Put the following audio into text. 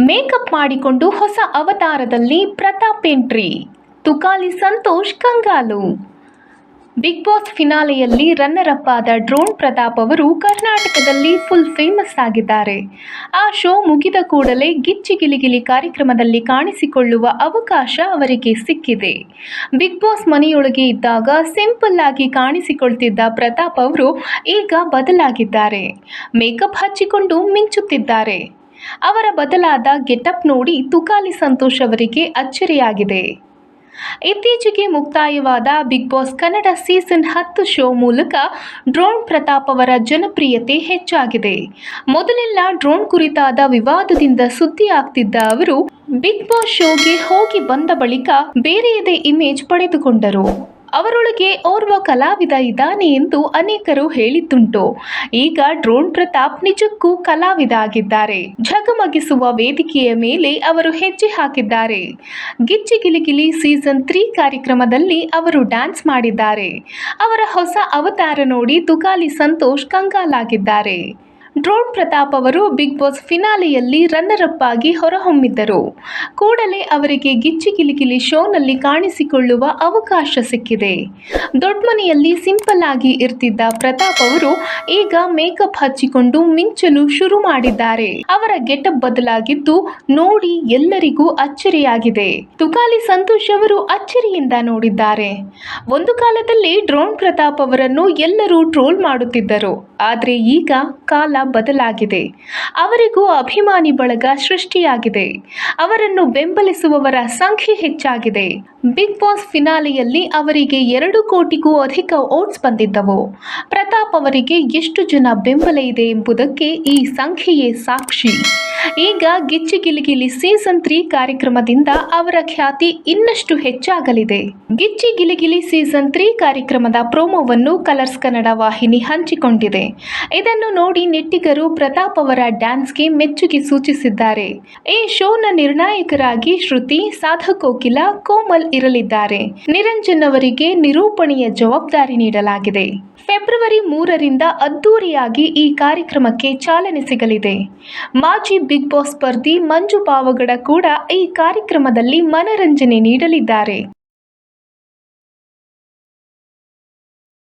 Makeup ಮಾಡಿಕೊಂಡು ಹೊಸ ಅವತಾರದಲ್ಲಿ ಪ್ರತಾಪ್ ಎಂಟ್ರಿ. ತುಕಾಲಿ ಸಂತೋಷ್ ಕಂಗಾಲು. ಬಿಗ್ ಬಾಸ್ ಫಿನಾಲೆಯಲ್ಲಿ ರನ್ನರ್ ಅಪ್ ಆದ ಡ್ರೋನ್ ಪ್ರತಾಪ್ ಅವರು ಕರ್ನಾಟಕದಲ್ಲಿ ಫುಲ್ ಫೇಮಸ್ ಆಗಿದ್ದಾರೆ. ಆ ಶೋ ಮುಗಿದ ಕೂಡಲೇ ಗಿಚ್ಚಿ ಗಿಲಿಗಿಲಿ ಕಾರ್ಯಕ್ರಮದಲ್ಲಿ ಕಾಣಿಸಿಕೊಳ್ಳುವ ಅವಕಾಶ ಅವರಿಗೆ ಸಿಕ್ಕಿದೆ. ಬಿಗ್ ಬಾಸ್ ಮನೆಯೊಳಗೆ ಇದ್ದಾಗ ಸಿಂಪಲ್ ಆಗಿ ಕಾಣಿಸಿಕೊಳ್ತಿದ್ದ ಪ್ರತಾಪ್ ಅವರು ಈಗ ಬದಲಾಗಿದ್ದಾರೆ. ಮೇಕಪ್ ಹಚ್ಚಿಕೊಂಡು ಮಿಂಚುತ್ತಿದ್ದಾರೆ. ಅವರ ಬದಲಾದ ಗೆಟಪ್ ನೋಡಿ ತುಕಾಲಿ ಸಂತೋಷ್ ಅವರಿಗೆ ಅಚ್ಚರಿಯಾಗಿದೆ. ಇತ್ತೀಚೆಗೆ ಮುಕ್ತಾಯವಾದ ಬಿಗ್ ಬಾಸ್ ಕನ್ನಡ ಸೀಸನ್ ಹತ್ತು ಶೋ ಮೂಲಕ ಡ್ರೋನ್ ಪ್ರತಾಪ್ ಅವರ ಜನಪ್ರಿಯತೆ ಹೆಚ್ಚಾಗಿದೆ. ಮೊದಲೆಲ್ಲ ಡ್ರೋನ್ ಕುರಿತಾದ ವಿವಾದದಿಂದ ಸುದ್ದಿಯಾಗ್ತಿದ್ದ ಅವರು, ಬಿಗ್ ಬಾಸ್ ಶೋಗೆ ಹೋಗಿ ಬಂದ ಬಳಿಕ ಬೇರೆಯದೇ ಇಮೇಜ್ ಪಡೆದುಕೊಂಡರು. ಅವರೊಳಗೆ ಓರ್ವ ಕಲಾವಿದ ಇದ್ದಾನೆ ಎಂದು ಅನೇಕರು ಹೇಳಿದ್ದುಂಟು. ಈಗ ಡ್ರೋನ್ ಪ್ರತಾಪ್ ನಿಜಕ್ಕೂ ಕಲಾವಿದ ಆಗಿದ್ದಾರೆ. ಝಗಮಗಿಸುವ ವೇದಿಕೆಯ ಮೇಲೆ ಅವರು ಹೆಜ್ಜೆ ಹಾಕಿದ್ದಾರೆ. ಗಿಚ್ಚಿ ಗಿಲಿಗಿಲಿ ಸೀಸನ್ ತ್ರೀ ಕಾರ್ಯಕ್ರಮದಲ್ಲಿ ಅವರು ಡ್ಯಾನ್ಸ್ ಮಾಡಿದ್ದಾರೆ. ಅವರ ಹೊಸ ಅವತಾರ ನೋಡಿ ತುಕಾಲಿ ಸಂತೋಷ್ ಕಂಗಾಲಾಗಿದ್ದಾರೆ. ಡ್ರೋನ್ ಪ್ರತಾಪ್ ಅವರು ಬಿಗ್ ಬಾಸ್ ಫಿನಾಲೆಯಲ್ಲಿ ರನ್ನರ್ ಅಪ್ ಆಗಿ ಹೊರಹೊಮ್ಮಿದ್ದರು. ಕೂಡಲೇ ಅವರಿಗೆ ಗಿಚ್ಚಿ ಗಿಲಿಗಿಲಿ ಶೋನಲ್ಲಿ ಕಾಣಿಸಿಕೊಳ್ಳುವ ಅವಕಾಶ ಸಿಕ್ಕಿದೆ. ದೊಡ್ಡಮನೆಯಲ್ಲಿ ಸಿಂಪಲ್ ಆಗಿ ಇರ್ತಿದ್ದ ಪ್ರತಾಪ್ ಅವರು ಈಗ ಮೇಕಪ್ ಹಚ್ಚಿಕೊಂಡು ಮಿಂಚಲು ಶುರು ಮಾಡಿದ್ದಾರೆ. ಅವರ ಗೆಟಪ್ ಬದಲಾಗಿದ್ದು ನೋಡಿ ಎಲ್ಲರಿಗೂ ಅಚ್ಚರಿಯಾಗಿದೆ. ತುಕಾಲಿ ಸಂತೋಷ್ ಅವರು ಅಚ್ಚರಿಯಿಂದ ನೋಡಿದ್ದಾರೆ. ಒಂದು ಕಾಲದಲ್ಲಿ ಡ್ರೋನ್ ಪ್ರತಾಪ್ ಅವರನ್ನು ಎಲ್ಲರೂ ಟ್ರೋಲ್ ಮಾಡುತ್ತಿದ್ದರು. ಆದರೆ ಈಗ ಕಾಲ ಬದಲಾಗಿದೆ. ಅವರಿಗೂ ಅಭಿಮಾನಿ ಬಳಗ ಸೃಷ್ಟಿಯಾಗಿದೆ. ಅವರನ್ನು ಬೆಂಬಲಿಸುವವರ ಸಂಖ್ಯೆ ಹೆಚ್ಚಾಗಿದೆ. ಬಿಗ್ ಬಾಸ್ ಫಿನಾಲೆಯಲ್ಲಿ ಅವರಿಗೆ ಎರಡು ಕೋಟಿಗೂ ಅಧಿಕ ಓಟ್ಸ್ ಬಂದಿದ್ದವು. ಪ್ರತಾಪ್ ಅವರಿಗೆ ಎಷ್ಟು ಜನ ಬೆಂಬಲ ಇದೆ ಎಂಬುದಕ್ಕೆ ಈ ಸಂಖ್ಯೆಯೇ ಸಾಕ್ಷಿ. ಈಗ ಗಿಚ್ಚಿ ಗಿಲಿಗಿಲಿ ಸೀಸನ್ ತ್ರೀ ಕಾರ್ಯಕ್ರಮದಿಂದ ಅವರ ಖ್ಯಾತಿ ಇನ್ನಷ್ಟು ಹೆಚ್ಚಾಗಲಿದೆ. ಗಿಚ್ಚಿ ಗಿಲಿಗಿಲಿ ಸೀಸನ್ ತ್ರೀ ಕಾರ್ಯಕ್ರಮದ ಪ್ರೋಮೋವನ್ನು ಕಲರ್ಸ್ ಕನ್ನಡ ವಾಹಿನಿ ಹಂಚಿಕೊಂಡಿದೆ. ಇದನ್ನು ನೋಡಿ ನೆಟ್ಟಿಗರು ಪ್ರತಾಪ್ ಅವರ ಡ್ಯಾನ್ಸ್ಗೆ ಮೆಚ್ಚುಗೆ ಸೂಚಿಸಿದ್ದಾರೆ. ಈ ಶೋನ ನಿರ್ಣಾಯಕರಾಗಿ ಶ್ರುತಿ ಸಾಧಕೋಕಿಲ ಕೋಮಲ್ ಇರಲಿದ್ದಾರೆ. ನಿರಂಜನ್ ಅವರಿಗೆ ನಿರೂಪಣೆಯ ಜವಾಬ್ದಾರಿ ನೀಡಲಾಗಿದೆ. ಫೆಬ್ರವರಿ ಮೂರರಿಂದ ಅದ್ದೂರಿಯಾಗಿ ಈ ಕಾರ್ಯಕ್ರಮಕ್ಕೆ ಚಾಲನೆ ಸಿಗಲಿದೆ. ಮಾಜಿ ಬಿಗ್ ಬಾಸ್ ಸ್ಪರ್ಧಿ ಮಂಜು ಪಾವಗಡ ಕೂಡ ಈ ಕಾರ್ಯಕ್ರಮದಲ್ಲಿ ಮನರಂಜನೆ ನೀಡಲಿದ್ದಾರೆ.